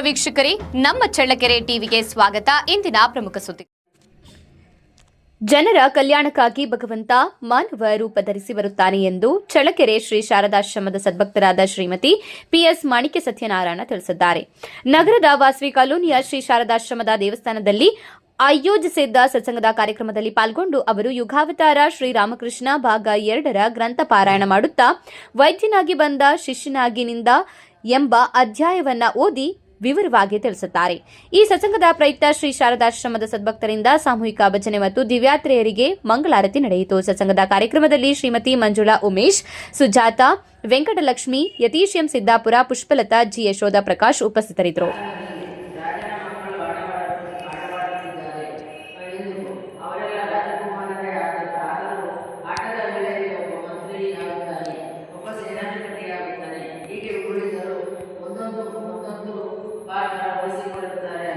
ವೀಕ್ಷಕರೇ, ನಮ್ಮ ಚಳ್ಳಕೆರೆ ಟಿವಿಗೆ ಸ್ವಾಗತ. ಇಂದಿನ ಪ್ರಮುಖ ಸುದ್ದಿ. ಜನರ ಕಲ್ಯಾಣಕ್ಕಾಗಿ ಭಗವಂತ ಮಾನವ ರೂಪ ಧರಿಸಿ ಬರುತ್ತಾನೆ ಎಂದು ಚಳ್ಳಕೆರೆ ಶ್ರೀ ಶಾರದಾಶ್ರಮದ ಸದ್ಭಕ್ತರಾದ ಶ್ರೀಮತಿ ಪಿಎಸ್ ಮಾಣಿಕ್ಯ ಸತ್ಯನಾರಾಯಣ ತಿಳಿಸಿದ್ದಾರೆ. ನಗರದ ವಾಸವಿ ಕಾಲೋನಿಯ ಶ್ರೀ ಶಾರದಾಶ್ರಮದ ದೇವಸ್ಥಾನದಲ್ಲಿ ಆಯೋಜಿಸಿದ್ದ ಸತ್ಸಂಗದ ಕಾರ್ಯಕ್ರಮದಲ್ಲಿ ಪಾಲ್ಗೊಂಡು ಅವರು ಯುಗಾವತಾರ ಶ್ರೀರಾಮಕೃಷ್ಣ ಭಾಗ ಎರಡರ ಗ್ರಂಥ ಪಾರಾಯಣ ಮಾಡುತ್ತಾ, ವೈದ್ಯನಾಗಿ ಬಂದ ಶಿಷ್ಯನಾಗಿನಿಂದ ಎಂಬ ಅಧ್ಯಾಯವನ್ನ ಓದಿ ವಿವರವಾಗಿ ತಿಳಿಸುತ್ತಾರೆ. ಈ ಸತ್ಸಂಗದ ಪ್ರಯುಕ್ತ ಶ್ರೀ ಶಾರದಾಶ್ರಮದ ಸದ್ಭಕ್ತರಿಂದ ಸಾಮೂಹಿಕ ಭಜನೆ ಮತ್ತು ದಿವ್ಯಾತ್ರೆಯರಿಗೆ ಮಂಗಳಾರತಿ ನಡೆಯಿತು. ಸತ್ಸಂಗದ ಕಾರ್ಯಕ್ರಮದಲ್ಲಿ ಶ್ರೀಮತಿ ಮಂಜುಳಾ ಉಮೇಶ್, ಸುಜಾತ, ವೆಂಕಟಲಕ್ಷ್ಮಿ, ಯತೀಶ್ ಎಂ ಸಿದ್ದಾಪುರ, ಪುಷ್ಪಲತಾ, ಜಿ ಯಶೋಧ ಪ್ರಕಾಶ್ ಉಪಸ್ಥಿತರಿದ್ದರು. आवश्यक पडत